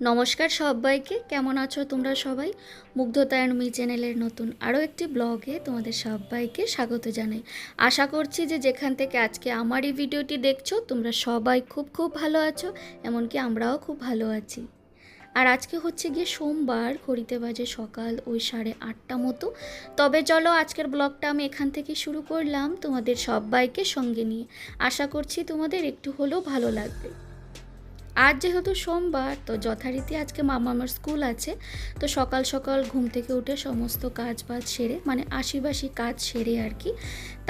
নমস্কার সবাইকে, কেমন আছো তোমরা সবাই? মুগ্ধতায়ন মি চ্যানেলের নতুন আরও একটি ব্লগে তোমাদের সবাইকে স্বাগত জানাই। আশা করছি যে যেখান থেকে আজকে আমার এই ভিডিওটি দেখছ, তোমরা সবাই খুব খুব ভালো আছো, এমনকি আমরাও খুব ভালো আছি। আর আজকে হচ্ছে গিয়ে সোমবার, ঘড়িতে বাজে সকাল ওই সাড়ে আটটা মতো। তবে চলো আজকের ব্লগটা আমি এখান থেকে শুরু করলাম তোমাদের সবাইকে সঙ্গে নিয়ে। আশা করছি তোমাদের একটু হলেও ভালো লাগবে। আজ যেহেতু সোমবার, তো যথারীতি আজকে মামা আমার স্কুল আছে। তো সকাল সকাল ঘুম থেকে উঠে সমস্ত কাজ বাজ সেরে মানে আশিবাসি কাজ সেরে আর কি,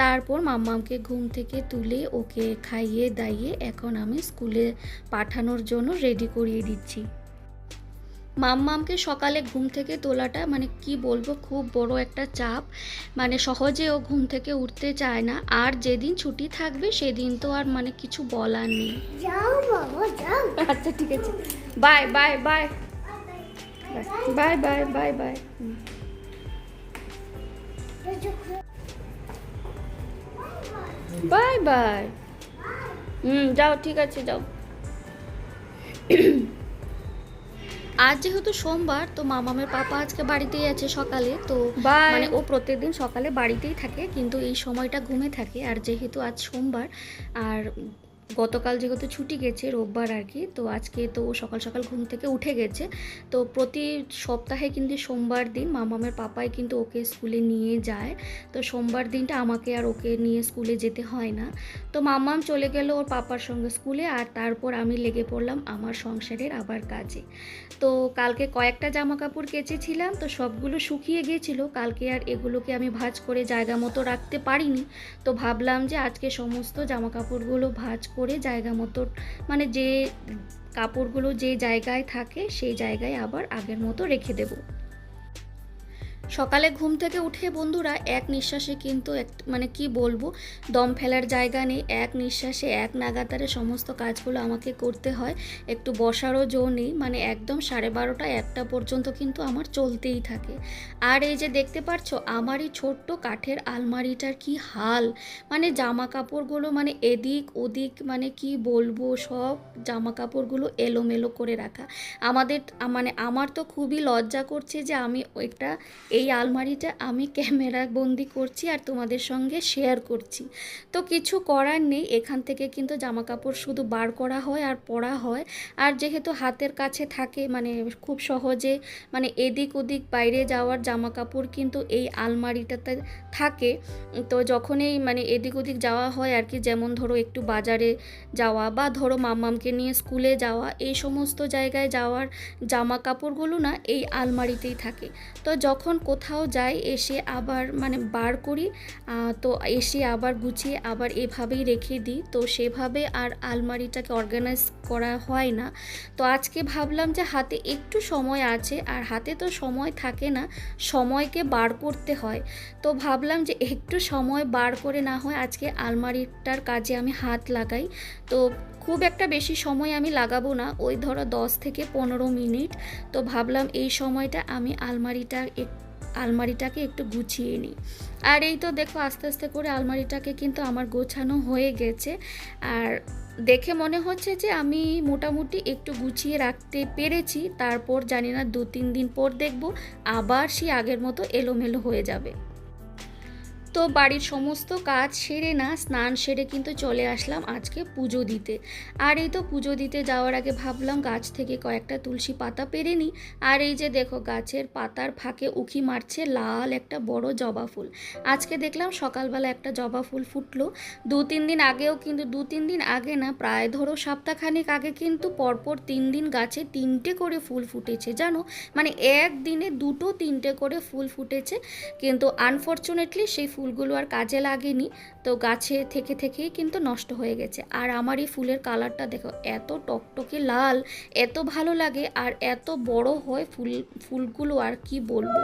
তারপর মাম্মামকে ঘুম থেকে তুলে ওকে খাইয়ে দাইয়ে এখন আমি স্কুলে পাঠানোর জন্য রেডি করিয়ে দিচ্ছি। মাম্মামকে সকালে ঘুম থেকে তোলাটা মানে কি বলব খুব বড় একটা চাপ। মানে সহজে ও ঘুম থেকে উঠতে চায় না। আর যেদিন ছুটি থাকবে সেদিন তো আর মানে কিছু বলার নেই। যাও আচ্ছা ঠিক আছে। Bye bye bye. Bye bye bye bye. Bye bye. হুম যাও ঠিক আছে যাও। আজ যেহেতু সোমবার তো মামামের পাপা আজকে বাড়িতেই আছে সকালে তো মানে ও প্রত্যেকদিন সকালে বাড়িতেই থাকে কিন্তু এই সময়টা ঘুমে থাকে। আর যেহেতু আজ সোমবার আর গতকাল যেহেতু ছুটি গেছে, রোববার আর কি, তো আজকে তো সকাল সকাল ঘুম থেকে উঠে গেছে। তো প্রতি সপ্তাহে কিন্তু সোমবার দিন মামামের পাপাই কিন্তু ওকে স্কুলে নিয়ে যায়। তো সোমবার দিনটা আমাকে আর ওকে নিয়ে স্কুলে যেতে হয় না। তো মামাম চলে গেল ওর পাপার সঙ্গে স্কুলে, আর তারপর আমি লেগে পড়লাম আমার সংসারের আবার কাজে। তো কালকে কয়েকটা জামা কাপড় কেচেছিলাম, তো সবগুলো শুকিয়ে গিয়েছিল কালকে আর এগুলোকে আমি ভাঁজ করে জায়গা মতো রাখতে পারিনি। তো ভাবলাম যে আজকে সমস্ত জামা কাপড়গুলো ভাঁজ করে জায়গা মতো মানে যে কাপড়গুলো যে জায়গায় থাকে সেই জায়গায় আবার আগের মতো রেখে দেবো। সকালে ঘুম থেকে উঠে বন্ধুরা এক নিঃশ্বাসে কিন্তু এক মানে কি বলব, দম ফেলার জায়গা নেই। এক নিঃশ্বাসে এক নাগাতারে সমস্ত কাজগুলো আমাকে করতে হয়। একটু বসারও জো নেই। মানে একদম সাড়ে বারোটা একটা পর্যন্ত কিন্তু আমার চলতেই থাকে। আর এই যে দেখতে পাচ্ছ আমার এই ছোট্ট কাঠের আলমারিটার কি হাল। মানে জামা কাপড়গুলো মানে এদিক ওদিক মানে কি বলব, সব জামা কাপড়গুলো এলোমেলো করে রাখা। আমাদের মানে আমার তো খুবই লজ্জা করছে যে আমি একটা এই আলমারিটা আমি ক্যামেরা বন্দি করছি আর তোমাদের সঙ্গে শেয়ার করছি। তো কিছু করার নেই, এখান থেকে কিন্তু জামা কাপড় শুধু বার করা হয় আর পরা হয়। আর যেহেতু হাতের কাছে থাকে মানে খুব সহজে মানে এদিক ওদিক বাইরে যাওয়ার জামা কাপড় কিন্তু এই আলমারিটাতে থাকে। তো যখনই মানে এদিক ওদিক যাওয়া হয় আর কি, যেমন ধরো একটু বাজারে যাওয়া বা ধরো মাম্মামকে নিয়ে স্কুলে যাওয়া, এই সমস্ত জায়গায় যাওয়ার জামা কাপড়গুলো না এই আলমারিতেই থাকে। তো যখন কোথাও যাই, এসে আবার মানে বার করি তো এসে আবার গুছিয়ে আবার এভাবেই রেখে দিই। তো সেভাবে আর আলমারিটাকে অর্গানাইজ করা হয় না। তো আজকে ভাবলাম যে হাতে একটু সময় আছে, আর হাতে তো সময় থাকে না, সময়কে বার করতে হয়। তো ভাবলাম যে একটু সময় বার করে না হয় আজকে আলমারিটার কাজে আমি হাত লাগাই। তো খুব একটা বেশি সময় আমি লাগাবো না, ওই ধরো দশ থেকে পনেরো মিনিট। তো ভাবলাম এই সময়টা আমি আলমারিটা এক আলমারিটাকে একটু গুছিয়ে নিই। আর এই তো দেখো আস্তে আস্তে করে আলমারিটাকে কিন্তু আমার গোছানো হয়ে গেছে। আর দেখে মনে হচ্ছে যে আমি মোটামুটি একটু গুছিয়ে রাখতে পেরেছি, তারপর জানি না দু তিন দিন পর দেখব আবার সে আগের মতো এলোমেলো হয়ে যাবে। তো বাড়ির সমস্ত কাজ সেরে না, স্নান সেরে কিন্তু চলে আসলাম আজকে পুজো দিতে। আর এই তো পুজো দিতে যাওয়ার আগে ভাবলাম গাছ থেকে কয়েকটা তুলসী পাতা পেরে নিই। আর এই যে দেখো গাছের পাতার ফাঁকে উখি মারছে লাল একটা বড় জবা ফুল। আজকে দেখলাম সকালবেলা একটা জবা ফুল ফুটলো। দু তিন দিন আগেও কিন্তু, দু তিন দিন আগে না, প্রায় ধরো সপ্তাহখানেক আগে কিন্তু পরপর তিন দিন গাছে তিনটে করে ফুল ফুটেছে, জানো? মানে একদিনে দুটো তিনটে করে ফুল ফুটেছে। কিন্তু আনফর্চুনেটলি সেই ফুলগুলো আর কাজে লাগেনি, তো গাছে থেকে থেকেই কিন্তু নষ্ট হয়ে গেছে। আর আমার এই ফুলের কালারটা দেখো, এত টকটকে লাল, এত ভালো লাগে, আর এত বড় হয় ফুল, ফুলগুলো, আর কি বলব?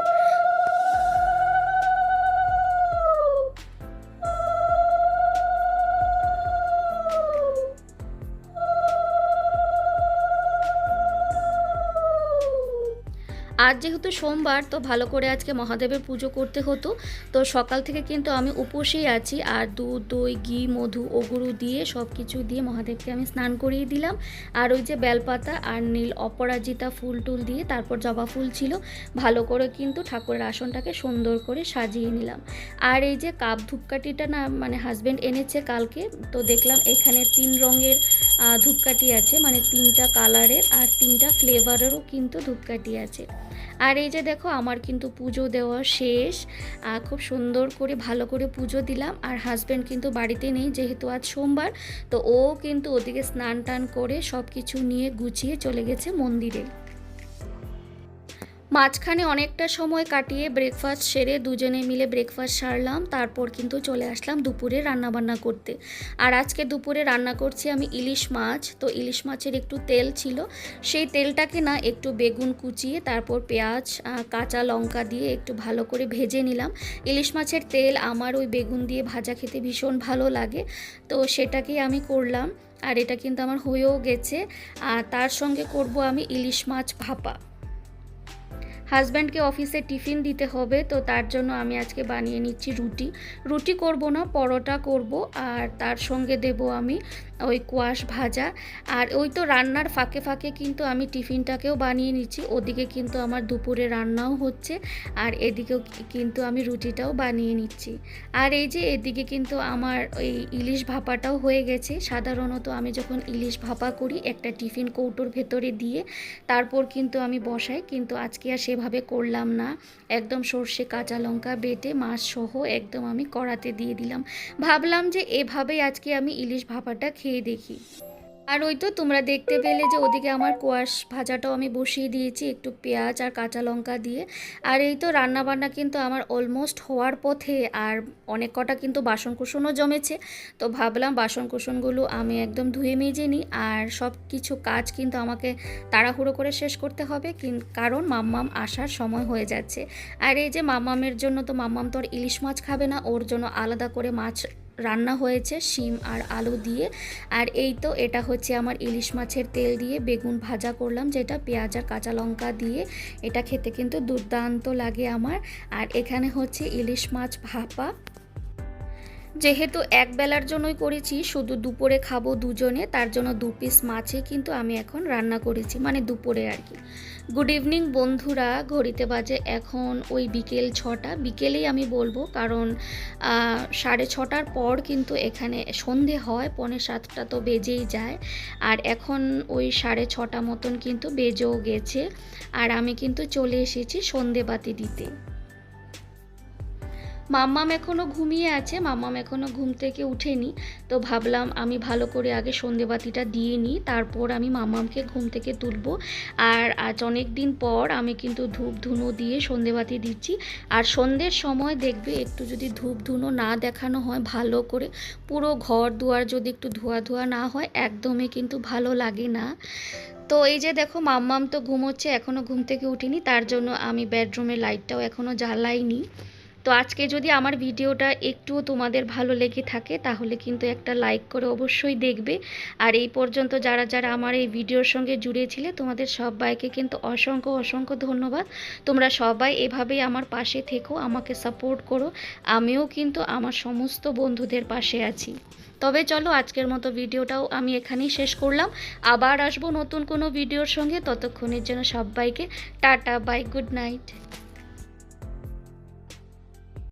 আজ যেহেতু সোমবার, তো ভালো করে আজকে মহাদেবের পুজো করতে হতো। তো সকাল থেকে কিন্তু আমি উপসেই আছি। আর দুধ, দই, ঘি, মধু ওগুরু দিয়ে সব কিছু দিয়ে মহাদেবকে আমি স্নান করিয়ে দিলাম। আর ওই যে বেলপাতা আর নীল অপরাজিতা ফুল টুল দিয়ে তারপর জবা ফুল ছিল, ভালো করে কিন্তু ঠাকুরের আসনটাকে সুন্দর করে সাজিয়ে নিলাম। আর এই যে কাপ ধূপকাঠিটা না মানে হাজব্যান্ড এনেছে কালকে, তো দেখলাম এখানে তিন রঙের ধূপকাঠি আছে। মানে তিনটা কালারের আর তিনটা ফ্লেভারেরও কিন্তু ধূপকাঠি আছে। আর এই যে দেখো, আমার কিন্তু পুজো দেওয়া শেষ। খুব সুন্দর করে, ভালো করে পুজো দিলাম। আর হাজব্যান্ড কিন্তু বাড়িতে নেই, যেহেতু আজ সোমবার, তো ও কিন্তু ওদিকে স্নান টান করে সব কিছু নিয়ে গুছিয়ে চলে গেছে মন্দিরে। মাঝখানে অনেকটা সময় কাটিয়ে ব্রেকফাস্ট সেরে দুজনে মিলে ব্রেকফাস্ট সারলাম, তারপর কিন্তু চলে আসলাম দুপুরে রান্নাবান্না করতে। আর আজকে দুপুরে রান্না করছি আমি ইলিশ মাছ, তো ইলিশ মাছের একটু তেল ছিল। সেই তেলটাকে না একটু বেগুন কুচিয়ে, তারপর পেঁয়াজ কাঁচা লঙ্কা দিয়ে একটু ভালো করে ভেজে নিলাম। ইলিশ মাছের তেল আমার ওই বেগুন দিয়ে ভাজা খেতে ভীষণ ভালো লাগে, তো সেটাকেই আমি করলাম। আর এটা কিন্তু আমার হয়েও গেছে। আর তার সঙ্গে করব আমি ইলিশ মাছ ভাপা। হাজব্যান্ডকে অফিসে টিফিন দিতে হবে, তো তার জন্য আমি আজকে বানিয়ে নিচ্ছি রুটি। রুটি করব না, পরোটা করব, আর তার সঙ্গে দেব আমি ওই কোয়াশ ভাজা। আর ওই তো রান্নার ফাঁকে ফাঁকে কিন্তু আমি টিফিনটাকেও বানিয়ে নিচ্ছি। ওদিকে কিন্তু আমার দুপুরে রান্নাও হচ্ছে। আর এদিকেও কিন্তু আমি রুটিটাও বানিয়ে নিচ্ছি। আর এই যে এদিকে কিন্তু আমার ওই ইলিশ ভাপাটাও হয়ে গেছে। সাধারণত আমি যখন ইলিশ ভাপা করি, একটা টিফিন কৌটোর ভেতরে দিয়ে তারপর কিন্তু আমি বসাই। কিন্তু আজকে আর সেভাবে করলাম না। একদম সর্ষে, কাঁচা লঙ্কা বেটে মাছ সহ একদম আমি কড়াতে দিয়ে দিলাম। ভাবলাম যে এভাবেই আজকে আমি ইলিশ ভাপাটা দেখি। আর ওই তো তোমরা দেখতে পেলে যে ওদিকে আমার কোয়াশ ভাজাটাও আমি বসিয়ে দিয়েছি একটু পেঁয়াজ আর কাঁচা লঙ্কা দিয়ে। আর এই তো রান্নাবান্না কিন্তু আমার অলমোস্ট হওয়ার পথে আর অনেক কটা কিন্তু বাসন কুসনও জমেছে। তো ভাবলাম বাসন কুসনগুলো আমি একদম ধুয়ে মেজে নিই আর সব কিছু কাজ কিন্তু আমাকে তাড়াহুড়ো করে শেষ করতে হবে কারণ মাম্মাম আসার সময় হয়ে যাচ্ছে। আর এই যে মাম্মামের জন্য তো মাম্মাম তো আর ইলিশ মাছ খাবে না, ওর জন্য আলাদা করে মাছ রান্না হয়েছে শিম আর আলু দিয়ে। আর এই তো এটা হচ্ছে আমার ইলিশ মাছের তেল দিয়ে বেগুন ভাজা করলাম, যেটা পেঁয়াজ আর কাঁচা লঙ্কা দিয়ে। এটা খেতে কিন্তু দুর্দান্ত লাগে আমার। আর এখানে হচ্ছে ইলিশ মাছ ভাপা। যেহেতু এক বেলার জন্যই করেছি, শুধু দুপুরে খাব দুজনে, তার জন্য দু পিস মাছে কিন্তু আমি এখন রান্না করেছি মানে দুপুরে আর কি। গুড ইভিনিং বন্ধুরা, ঘড়িতে বাজে এখন ওই বিকেল ছটা। বিকেলেই আমি বলব, কারণ সাড়ে ছটার পর কিন্তু এখানে সন্ধে হয়, পৌনে সাতটা তো বেজেই যায়। আর এখন ওই সাড়ে ছটা মতন কিন্তু বেজেও গেছে। আর আমি কিন্তু চলে এসেছি সন্ধে বাতি দিতে। মাম্মাম এখনও ঘুমিয়ে আছে, মাম্মাম এখনও ঘুম থেকে উঠেনি। তো ভাবলাম আমি ভালো করে আগে সন্ধেবাতিটা দিয়ে নিই, তারপর আমি মাম্মামকে ঘুম থেকে তুলবো। আর আজ অনেক দিন পর আমি কিন্তু ধূপ ধুনো দিয়ে সন্ধেবাতি দিচ্ছি। আর সন্ধ্যের সময় দেখবে একটু যদি ধূপ ধুনো না দেখানো হয়, ভালো করে পুরো ঘর দুয়ার যদি একটু ধোয়া ধোয়া না হয়, একদমই কিন্তু ভালো লাগে না। তো এই যে দেখো, মাম্মাম তো ঘুমোচ্ছে এখনও ঘুম থেকে উঠিনি, তার জন্য আমি বেডরুমের লাইটটাও এখনও জ্বালাইনি। তো আজকে যদি আমার ভিডিওটা একটুও তোমাদের ভালো লেগে থাকে, তাহলে কিন্তু একটা লাইক করে অবশ্যই দেখবে। আর এই পর্যন্ত যারা যারা আমার এই ভিডিওর সঙ্গে জুড়েছিলে, তোমাদের সবাইকে কিন্তু অসংখ্য অসংখ্য ধন্যবাদ। তোমরা সবাই এভাবেই আমার পাশে থেকো, আমাকে সাপোর্ট করো। আমিও কিন্তু আমার সমস্ত বন্ধুদের পাশে আছি। তবে চলো, আজকের মতো ভিডিওটাও আমি এখানেই শেষ করলাম। আবার আসব নতুন কোনো ভিডিওর সঙ্গে। ততক্ষণের জন্য সবাইকে টাটা বাই গুড নাইট